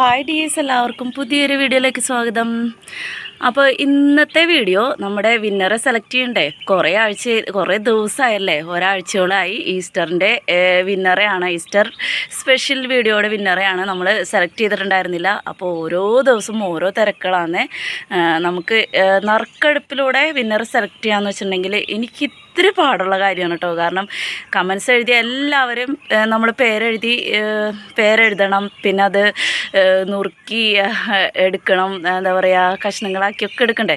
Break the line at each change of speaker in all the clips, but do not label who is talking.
Hi dears എല്ലാവർക്കും പുതിയൊരു വീഡിയോയിലേക്ക് സ്വാഗതം. അപ്പോൾ ഇന്നത്തെ വീഡിയോ നമ്മുടെ വിന്നറെ സെലക്ട് ചെയ്യണ്ടേ? കുറേ ആഴ്ച കുറേ ദിവസമായല്ലേ? ഒരാഴ്ചയോളമായി ഈസ്റ്ററിന്റെ വിന്നറെയാണ് ഈസ്റ്റർ സ്പെഷ്യൽ വീഡിയോയുടെ വിന്നറെയാണ് നമ്മൾ സെലക്ട് ചെയ്തിട്ടുണ്ടായിരുന്നില്ല. അപ്പോൾ ഓരോ ദിവസവും ഓരോ തിരക്കുകളാണ് നമുക്ക് നറുക്കെടുപ്പിലൂടെ വിന്നറെ സെലക്ട് ചെയ്യാമെന്ന് വെച്ചിട്ടുണ്ടെങ്കിൽ എനിക്ക് ഇത്തിരി പാടുള്ള കാര്യമാണ് കേട്ടോ. കാരണം കമൻസ് എഴുതിയ എല്ലാവരും നമ്മൾ പേരെഴുതി പേരെഴുതണം പിന്നെ അത് നുറുക്കി എടുക്കണം എന്താ പറയുക കഷ്ണങ്ങളാക്കിയൊക്കെ എടുക്കണ്ടേ.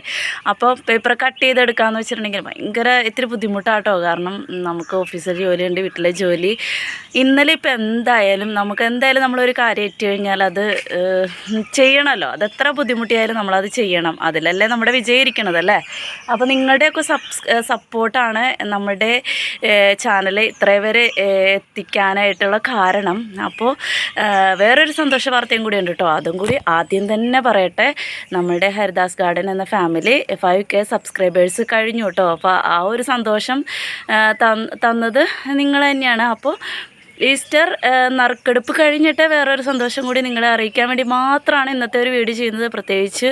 അപ്പോൾ പേപ്പർ കട്ട് ചെയ്തെടുക്കാമെന്ന് വെച്ചിട്ടുണ്ടെങ്കിൽ ഭയങ്കര ഇത്തിരി ബുദ്ധിമുട്ടാട്ടോ. കാരണം നമുക്ക് ഓഫീസിൽ ജോലിയുണ്ട് വീട്ടിലെ ജോലി. ഇന്നലെ ഇപ്പം എന്തായാലും നമുക്ക് എന്തായാലും നമ്മളൊരു കാര്യം ഇട്ട് കഴിഞ്ഞാൽ അത് ചെയ്യണമല്ലോ അത് എത്ര ബുദ്ധിമുട്ടിയായാലും നമ്മളത് ചെയ്യണം. അതിലല്ലേ നമ്മുടെ വിജയിരിക്കണതല്ലേ അപ്പോൾ നിങ്ങളുടെയൊക്കെ സബ്സ് സപ്പോർട്ടാണ് നമ്മുടെ ചാനൽ ഇത്രയും വരെ എത്തിക്കാനായിട്ടുള്ള കാരണം. അപ്പോൾ വേറൊരു സന്തോഷ വാർത്തയും കൂടി ഉണ്ട് കേട്ടോ അതും കൂടി ആദ്യം തന്നെ പറയട്ടെ. നമ്മുടെ ഹരിദാസ് ഗാർഡൻ എന്ന ഫാമിലി ഫൈവ് കെ സബ്സ്ക്രൈബേഴ്സ് കഴിഞ്ഞു കേട്ടോ അപ്പോൾ ആ ഒരു സന്തോഷം തന്നത് നിങ്ങൾ തന്നെയാണ്. അപ്പോൾ ഈസ്റ്റർ നറുക്കെടുപ്പ് കഴിഞ്ഞിട്ട് വേറൊരു സന്തോഷം കൂടി നിങ്ങളെ അറിയിക്കാൻ വേണ്ടി മാത്രമാണ് ഇന്നത്തെ ഒരു വീഡിയോ ചെയ്യുന്നത്. പ്രത്യേകിച്ച്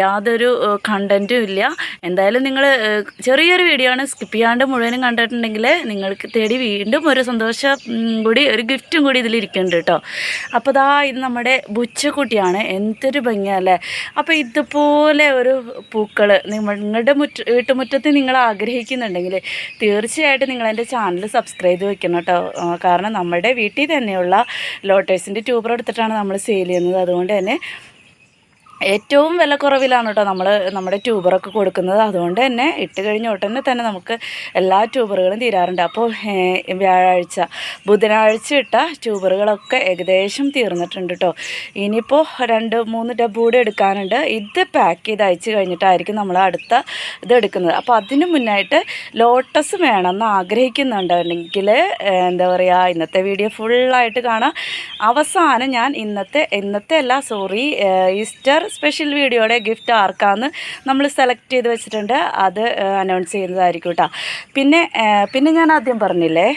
യാതൊരു കണ്ടന്റും ഇല്ല. എന്തായാലും നിങ്ങൾ ചെറിയൊരു വീഡിയോ ആണ് സ്കിപ്പ് ചെയ്യാണ്ട് മുഴുവനും കണ്ടിട്ടുണ്ടെങ്കിൽ നിങ്ങൾക്ക് തേടി വീണ്ടും ഒരു സന്തോഷം കൂടി ഒരു ഗിഫ്റ്റും കൂടി ഇതിലിരിക്കുന്നുണ്ട് കേട്ടോ. അപ്പോൾ ദാ ഇത് നമ്മുടെ ബുച്ചക്കുട്ടിയാണ്. എന്തൊരു ഭംഗിയല്ലേ അപ്പോൾ ഇതുപോലെ ഒരു പൂക്കൾ നിങ്ങളുടെ മുറ്റ വീട്ടുമുറ്റത്ത് നിങ്ങൾ ആഗ്രഹിക്കുന്നുണ്ടെങ്കിൽ തീർച്ചയായിട്ടും നിങ്ങളെന്റെ ചാനൽ സബ്സ്ക്രൈബ് ചെയ്ത് വെക്കണം കേട്ടോ. കാരണം നമ്മുടെ വീട്ടിൽ തന്നെയുള്ള ലോട്ടേഴ്സിന്റെ ട്യൂബർ എടുത്തിട്ടാണ് നമ്മൾ സെയിൽ ചെയ്യുന്നത്. അതുകൊണ്ട് തന്നെ ഏറ്റവും വില കുറവിലാണ് കേട്ടോ നമ്മൾ നമ്മുടെ ട്യൂബറൊക്കെ കൊടുക്കുന്നത്. അതുകൊണ്ട് തന്നെ ഇട്ട് കഴിഞ്ഞ ഉടനെ തന്നെ നമുക്ക് എല്ലാ ട്യൂബറുകളും തീരാറുണ്ട്. അപ്പോൾ വ്യാഴാഴ്ച ബുധനാഴ്ച ഇട്ട ട്യൂബറുകളൊക്കെ ഏകദേശം തീർന്നിട്ടുണ്ട് കേട്ടോ ഇനിയിപ്പോൾ രണ്ട് മൂന്ന് ഡബ്ബ് കൂടി എടുക്കാനുണ്ട്. ഇത് പാക്ക് ചെയ്ത് അയച്ച് കഴിഞ്ഞിട്ടായിരിക്കും നമ്മൾ അടുത്ത ഇത് എടുക്കുന്നത്. അപ്പോൾ അതിന് മുന്നായിട്ട് ലോട്ടസ് വേണമെന്ന് ആഗ്രഹിക്കുന്നുണ്ടെങ്കിൽ എന്താ പറയുക ഇന്നത്തെ വീഡിയോ ഫുള്ളായിട്ട് കാണാം. അവസാനം ഞാൻ ഇന്നത്തെ ഇന്നത്തെ അല്ല സോറി ഈസ്റ്റർ സ്പെഷ്യൽ വീഡിയോയുടെ ഗിഫ്റ്റ് ആർക്കാന്ന് നമ്മൾ സെലക്ട് ചെയ്ത് വെച്ചിട്ടുണ്ട്. അത് അനൗൺസ് ചെയ്യുന്നതായിരിക്കും കേട്ടോ പിന്നെ പിന്നെ ഞാൻ ആദ്യം പറഞ്ഞില്ലേ?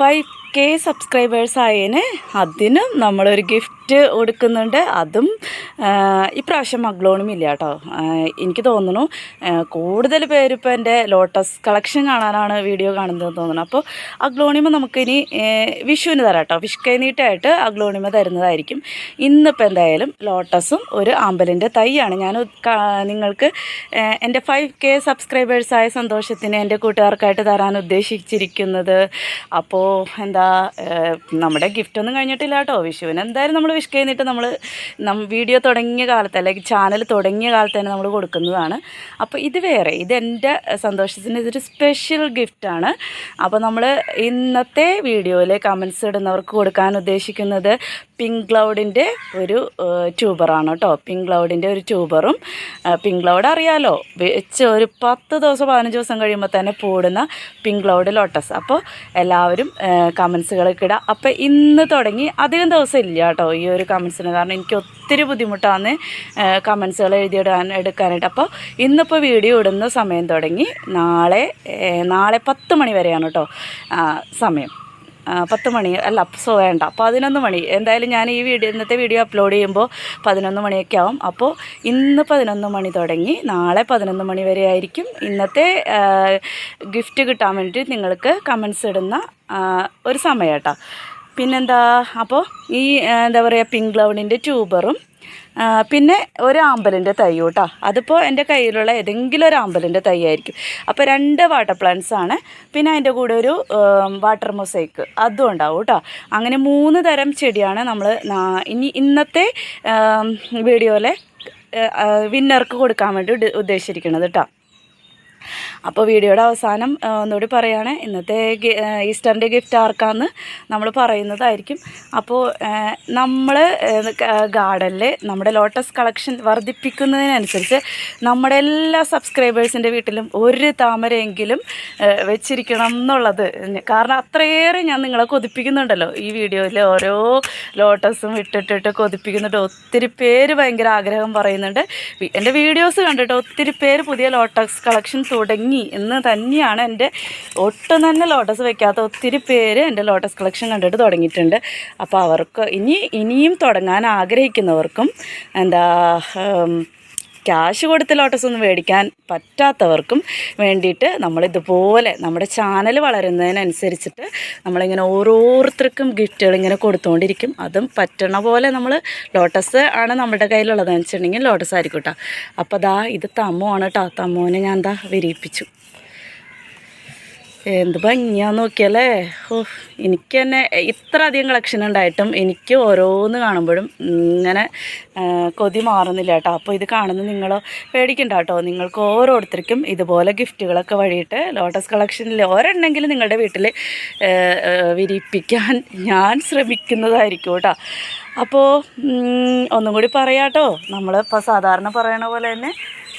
ഫൈവ് കെ സബ്സ്ക്രൈബേഴ്സ് ആയതിന് അതിനും നമ്മളൊരു ഗിഫ്റ്റ് കൊടുക്കുന്നുണ്ട്. അതും ഇപ്രാവശ്യം മഗ്ലോണും ഇല്ല കേട്ടോ എനിക്ക് തോന്നുന്നു കൂടുതൽ പേര് ഇപ്പോൾ എന്റെ ലോട്ടസ് കളക്ഷൻ കാണാനാണ് വീഡിയോ കാണുന്നതെന്ന് തോന്നുന്നു. അപ്പോൾ അഗ്ലോണിമ നമുക്കിനി വിഷുവിന് തരാം കേട്ടോ വിഷ് കൈനീട്ടായിട്ട് അഗ്ലോണിമ തരുന്നതായിരിക്കും. ഇന്നിപ്പോൾ എന്തായാലും ലോട്ടസും ഒരു ആമ്പലിന്റെ തൈയാണ്. ഞാൻ നിങ്ങൾക്ക് എന്റെ ഫൈവ് കെ സബ്സ്ക്രൈബേഴ്സായ സന്തോഷത്തിന് എന്റെ കൂട്ടുകാർക്കായിട്ട് തരാൻ ഉദ്ദേശിച്ചിരിക്കുന്നത്. അപ്പോൾ എന്താ നമ്മുടെ ഗിഫ്റ്റ് ഒന്നും കഴിഞ്ഞിട്ടില്ല കേട്ടോ. വിഷുവിന് എന്തായാലും നമ്മൾ വിഷ് കഴിഞ്ഞിട്ട് നമ്മൾ നം വീഡിയോ തുടങ്ങിയ കാലത്ത് അല്ലെങ്കിൽ ചാനൽ തുടങ്ങിയ കാലത്ത് തന്നെ നമ്മൾ കൊടുക്കുന്നതാണ്. അപ്പോൾ ഇത് വേറെ ഇത് സന്തോഷത്തിന് ഇതൊരു സ്പെഷ്യൽ ഗിഫ്റ്റാണ് അപ്പോൾ നമ്മൾ ഇന്നത്തെ വീഡിയോയിൽ കമൻസ് ഇടുന്നവർക്ക് കൊടുക്കാൻ ഉദ്ദേശിക്കുന്നത് പിങ്ക് ക്ലൗഡിന്റെ ഒരു ട്യൂബറാണ് കേട്ടോ. പിങ്ക് ക്ലൗഡിന്റെ ഒരു ട്യൂബറും പിങ്ക് ക്ലൗഡ് അറിയാലോ? വെച്ച് ഒരു പത്ത് ദിവസം പതിനഞ്ച് ദിവസം കഴിയുമ്പോൾ തന്നെ പൂടുന്ന പിങ്ക് ക്ലൗഡ് ലോട്ടസ് അപ്പോൾ എല്ലാവരും കമൻസുകളൊക്കെ ഇടാം. അപ്പോൾ ഇന്ന് തുടങ്ങി അധികം ദിവസം ഇല്ല കേട്ടോ ഈ ഒരു കമൻസിന് കാരണം എനിക്ക് ഒത്തിരി ബുദ്ധിമുട്ടാണ് കമൻസുകൾ എഴുതിയിടാൻ എടുക്കാനായിട്ട്. അപ്പോൾ ഇന്നിപ്പോൾ വീഡിയോ ഇടുന്ന സമയം തുടങ്ങി നാളെ നാളെ പത്ത് മണി വരെയാണ് കേട്ടോ സമയം. പത്ത് മണി അല്ല സോ വേണ്ട. പതിനൊന്ന് മണി. എന്തായാലും ഞാൻ ഈ വീഡിയോ ഇന്നത്തെ വീഡിയോ അപ്ലോഡ് ചെയ്യുമ്പോൾ പതിനൊന്ന് മണിയൊക്കെ ആവും. അപ്പോൾ ഇന്ന് പതിനൊന്ന് മണി തുടങ്ങി. നാളെ പതിനൊന്ന് മണി വരെ ആയിരിക്കും. ഇന്നത്തെ ഗിഫ്റ്റ് കിട്ടാൻ വേണ്ടി നിങ്ങൾക്ക് കമൻസ് ഇടുന്ന ഒരു സമയം കേട്ടോ. പിന്നെന്താ? അപ്പോൾ ഈ എന്താ പറയുക പിങ്ക് ക്ലൗഡിന്റെ ട്യൂബറും പിന്നെ ഒരു ആമ്പലിന്റെ തൈ കേട്ടോ. അതിപ്പോൾ എന്റെ കയ്യിലുള്ള ഏതെങ്കിലും ഒരു ആമ്പലിന്റെ തൈ ആയിരിക്കും. അപ്പോൾ രണ്ട് വാട്ടർ പ്ലാന്റ്സ് ആണ്. പിന്നെ അതിന്റെ കൂടെ ഒരു വാട്ടർ മൊസൈക്ക് അതും ഉണ്ടാവും കേട്ടോ. അങ്ങനെ മൂന്ന് തരം ചെടിയാണ് നമ്മൾ ഇനി ഇന്നത്തെ വീഡിയോയിലെ വിന്നർക്ക് കൊടുക്കാൻ വേണ്ടി ഉദ്ദേശിച്ചിരിക്കുന്നത് കേട്ടോ. അപ്പോൾ വീഡിയോയുടെ അവസാനം ഒന്നുകൂടി പറയുകയാണ് ഇന്നത്തെ ഈസ്റ്ററിന്റെ ഗിഫ്റ്റ് ആർക്കാന്ന് നമ്മൾ പറയുന്നതായിരിക്കും. അപ്പോൾ നമ്മൾ ഗാർഡനിൽ നമ്മുടെ ലോട്ടസ് കളക്ഷൻ വർദ്ധിപ്പിക്കുന്നതിനനുസരിച്ച് നമ്മുടെ എല്ലാ സബ്സ്ക്രൈബേഴ്സിന്റെ വീട്ടിലും ഒരു താമരയെങ്കിലും വെച്ചിരിക്കണം എന്നുള്ളത്. കാരണം അത്രയേറെ ഞാൻ നിങ്ങളെ കൊതിപ്പിക്കുന്നുണ്ടല്ലോ. ഈ വീഡിയോയിൽ ഓരോ ലോട്ടസും ഇട്ടിട്ടിട്ട് കൊതിപ്പിക്കുന്നുണ്ട്. ഒത്തിരി പേര് ഭയങ്കര ആഗ്രഹം പറയുന്നുണ്ട്. എന്റെ വീഡിയോസ് കണ്ടിട്ട് ഒത്തിരി പേര് പുതിയ ലോട്ടസ് കളക്ഷൻ തുടങ്ങി. എന്ന് തന്നെയാണ് എന്റെ ഒട്ടും തന്നെ ലോട്ടസ് വെക്കാത്ത ഒത്തിരി പേര് എന്റെ ലോട്ടസ് കളക്ഷൻ കണ്ടിട്ട് തുടങ്ങിയിട്ടുണ്ട്. അപ്പോൾ അവർക്ക് ഇനി ഇനിയും തുടങ്ങാൻ ആഗ്രഹിക്കുന്നവർക്കും എന്താ ക്യാഷ് കൊടുത്ത് ലോട്ടസ് ഒന്നും മേടിക്കാൻ പറ്റാത്തവർക്കും വേണ്ടിയിട്ട് നമ്മളിതുപോലെ നമ്മുടെ ചാനൽ വളരുന്നതിനനുസരിച്ചിട്ട് നമ്മളിങ്ങനെ ഓരോരുത്തർക്കും ഗിഫ്റ്റുകൾ ഇങ്ങനെ കൊടുത്തുകൊണ്ടിരിക്കും അതും പറ്റണ പോലെ നമ്മൾ ലോട്ടസ് ആണ് നമ്മുടെ കയ്യിലുള്ളതെന്ന് വെച്ചിട്ടുണ്ടെങ്കിൽ ലോട്ടസ് ആയിരിക്കും കേട്ടോ അപ്പോൾ ദാ ഇത് തമ്മുവാണ് കേട്ടോ തമ്മുവിനെ ഞാൻ ദാ വിരിയിപ്പിച്ചു. എന്ത് ഭംഗിയാ നോക്കിയല്ലേ? ഓ എനിക്ക് തന്നെ ഇത്ര അധികം കളക്ഷൻ ഉണ്ടായിട്ടും എനിക്ക് ഓരോന്ന് കാണുമ്പോഴും ഇങ്ങനെ കൊതി മാറുന്നില്ല കേട്ടോ. അപ്പോൾ ഇത് കാണുന്ന നിങ്ങൾ പേടിക്കണ്ട കേട്ടോ. നിങ്ങൾക്ക് ഓരോരുത്തർക്കും ഇതുപോലെ ഗിഫ്റ്റുകളൊക്കെ വഴിയിട്ട് ലോട്ടസ് കളക്ഷനിൽ ഒരെണ്ണെങ്കിലും നിങ്ങളുടെ വീട്ടിൽ വിരിപ്പിക്കാൻ ഞാൻ ശ്രമിക്കുന്നതായിരിക്കും കേട്ടോ. അപ്പോൾ ഒന്നും കൂടി പറയാം പറയാട്ടോ നമ്മളിപ്പോൾ സാധാരണ പറയണ പോലെ തന്നെ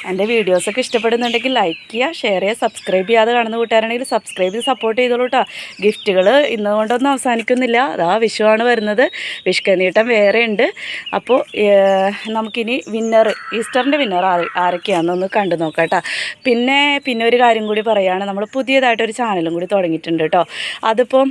എന്റെ വീഡിയോസൊക്കെ ഇഷ്ടപ്പെടുന്നുണ്ടെങ്കിൽ ലൈക്ക് ചെയ്യുക ഷെയർ ചെയ്യുക സബ്സ്ക്രൈബ് ചെയ്യാതെ കാണുന്ന കൂട്ടുകാരാണെങ്കിൽ സബ്സ്ക്രൈബ് ചെയ്ത് സപ്പോർട്ട് ചെയ്തോളൂ കേട്ടോ ഗിഫ്റ്റുകൾ ഇന്ന് കൊണ്ടൊന്നും അവസാനിക്കുന്നില്ല. അതാ വിഷുവാണ് വരുന്നത്. വിഷ്കനീട്ടം വേറെ ഉണ്ട്. അപ്പോൾ നമുക്കിനി വിന്നർ ഈസ്റ്ററിന്റെ വിന്നർ ആരൊക്കെയാണെന്നൊന്ന് കണ്ടു നോക്കാം കേട്ടോ പിന്നെ പിന്നെ ഒരു കാര്യം കൂടി പറയുകയാണ്. നമ്മൾ പുതിയതായിട്ടൊരു ചാനലും കൂടി തുടങ്ങിയിട്ടുണ്ട് കേട്ടോ അതിപ്പം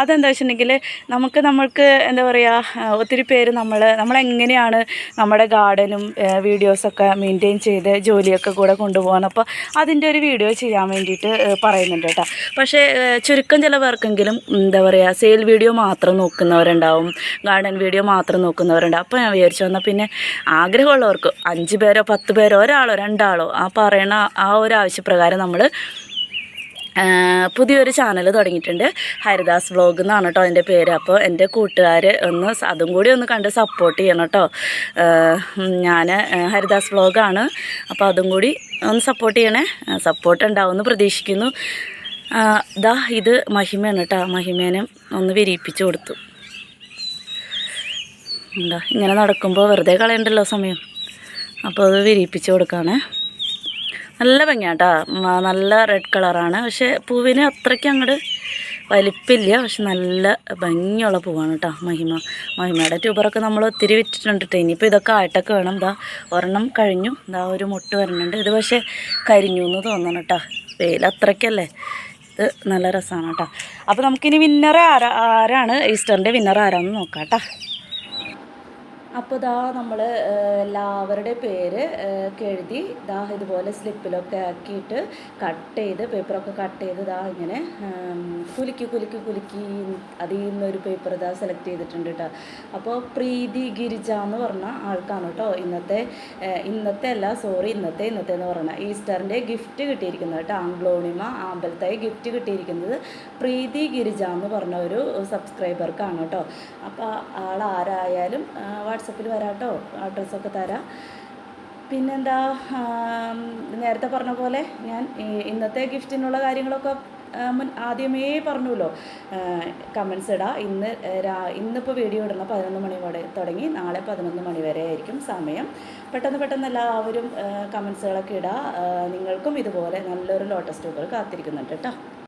അതെന്താ വെച്ചിട്ടുണ്ടെങ്കിൽ നമുക്ക് നമ്മൾക്ക് എന്താ പറയുക ഒത്തിരി പേര് നമ്മൾ നമ്മളെങ്ങനെയാണ് നമ്മുടെ ഗാർഡനും വീഡിയോസൊക്കെ മെയിന്റെയിൻ ചെയ്ത് ജോലിയൊക്കെ കൂടെ കൊണ്ടുപോകാൻ. അപ്പോൾ അതിന്റെ ഒരു വീഡിയോ ചെയ്യാൻ വേണ്ടിയിട്ട് പറയുന്നുണ്ട് കേട്ടോ. പക്ഷേ ചുരുക്കം ചില പേർക്കെങ്കിലും എന്താ പറയുക സെയിൽ വീഡിയോ മാത്രം നോക്കുന്നവരുണ്ടാവും ഗാർഡൻ വീഡിയോ മാത്രം നോക്കുന്നവരുണ്ടാവും. അപ്പോൾ ഞാൻ വിചാരിച്ചു വന്നാൽ പിന്നെ ആഗ്രഹമുള്ളവർക്ക് അഞ്ച് പേരോ പത്ത് പേരോ ഒരാളോ രണ്ടാളോ ആ പറയണ ആ ഒരു ആവശ്യപ്രകാരം നമ്മൾ പുതിയൊരു ചാനൽ തുടങ്ങിയിട്ടുണ്ട്. ഹരിദാസ് വ്ളോഗ് എന്നാണ് കേട്ടോ എന്റെ പേര്. അപ്പോൾ എന്റെ കൂട്ടുകാർ ഒന്ന് അതും കൂടി ഒന്ന് കണ്ട് സപ്പോർട്ട് ചെയ്യണം കേട്ടോ ഞാൻ ഹരിദാസ് വ്ളോഗാണ് അപ്പോൾ അതും കൂടി ഒന്ന് സപ്പോർട്ട് ചെയ്യണേ. സപ്പോർട്ട് ഉണ്ടാവുമെന്ന് പ്രതീക്ഷിക്കുന്നു. ദാ ഇത് മഹിമയാണ് കേട്ടോ മഹിമേനെ ഒന്ന് വിരിയിപ്പിച്ച് കൊടുത്തു. എന്താ ഇങ്ങനെ നടക്കുമ്പോൾ വെറുതെ കളയണ്ടല്ലോ സമയം. അപ്പോൾ അത് വിരിയിപ്പിച്ച് കൊടുക്കുകയാണേ നല്ല ഭംഗിയാട്ടാ. നല്ല റെഡ് കളറാണ് പക്ഷേ പൂവിന് അത്രയ്ക്ക് അങ്ങോട്ട് വലിപ്പില്ല. പക്ഷെ നല്ല ഭംഗിയുള്ള പൂവാണ് കേട്ടോ മഹിമ. മഹിമയുടെ ട്യൂബറൊക്കെ നമ്മൾ ഒത്തിരി വിറ്റിട്ടുണ്ട് കേട്ടോ ഇനിയിപ്പോൾ ഇതൊക്കെ ആയിട്ടൊക്കെ വേണം. ഇതാ ഒരെണ്ണം കഴിഞ്ഞു. ഇതാ ഒരു മുട്ട് വരുന്നുണ്ട്. ഇത് പക്ഷേ കരിഞ്ഞു എന്ന് തോന്നണം കേട്ടോ വെയിൽ അത്രയ്ക്കല്ലേ. ഇത് നല്ല രസമാണ് കേട്ടോ അപ്പോൾ നമുക്കിനി വിന്നർ ആരാ ആരാണ്? ഈസ്റ്ററിന്റെ വിന്നർ ആരാന്ന് നോക്കാം കേട്ടോ അപ്പോൾ ദാ നമ്മൾ എല്ലാവരുടെ പേര് കെഴുതി ദാ ഇതുപോലെ സ്ലിപ്പിലൊക്കെ ആക്കിയിട്ട് കട്ട് ചെയ്ത് പേപ്പറൊക്കെ കട്ട് ചെയ്ത് ദാ ഇങ്ങനെ കുലുക്കി കുലുക്കി കുലുക്കി അതിൽ നിന്നൊരു പേപ്പർ ഇതാ സെലക്ട് ചെയ്തിട്ടുണ്ട് കേട്ടോ അപ്പോൾ പ്രീതി ഗിരിജ എന്ന് പറഞ്ഞ ആൾക്കാണ് കേട്ടോ ഇന്നത്തെ ഇന്നത്തെ അല്ല സോറി ഇന്നത്തെ ഇന്നത്തെ എന്ന് പറഞ്ഞ ഈസ്റ്ററിന്റെ ഗിഫ്റ്റ് കിട്ടിയിരിക്കുന്നത് കേട്ടോ ആംഗ്ലോണിമ ആമ്പലത്തായി ഗിഫ്റ്റ് കിട്ടിയിരിക്കുന്നത് പ്രീതി ഗിരിജ എന്ന് പറഞ്ഞ ഒരു സബ്സ്ക്രൈബർക്കാണ് കേട്ടോ അപ്പോൾ ആൾ ആരായാലും വാട്സപ്പിൽ വരാം കേട്ടോ. അഡ്രസ്സൊക്കെ തരാം. പിന്നെന്താ നേരത്തെ പറഞ്ഞ പോലെ ഞാൻ ഇന്നത്തെ ഗിഫ്റ്റിനുള്ള കാര്യങ്ങളൊക്കെ മുൻ ആദ്യമേ പറഞ്ഞല്ലോ കമൻസ് ഇടാം. ഇന്ന് രാ ഇന്നിപ്പോൾ വീഡിയോ ഇടണം. പതിനൊന്ന് മണി വരെ തുടങ്ങി. നാളെ പതിനൊന്ന് മണി വരെ ആയിരിക്കും സമയം. പെട്ടെന്ന് പെട്ടെന്ന് എല്ലാവരും കമൻസുകളൊക്കെ ഇടുക നിങ്ങൾക്കും ഇതുപോലെ നല്ലൊരു ലോട്ടസ് ട്യൂബർ കാത്തിരിക്കുന്നുണ്ട് കേട്ടോ.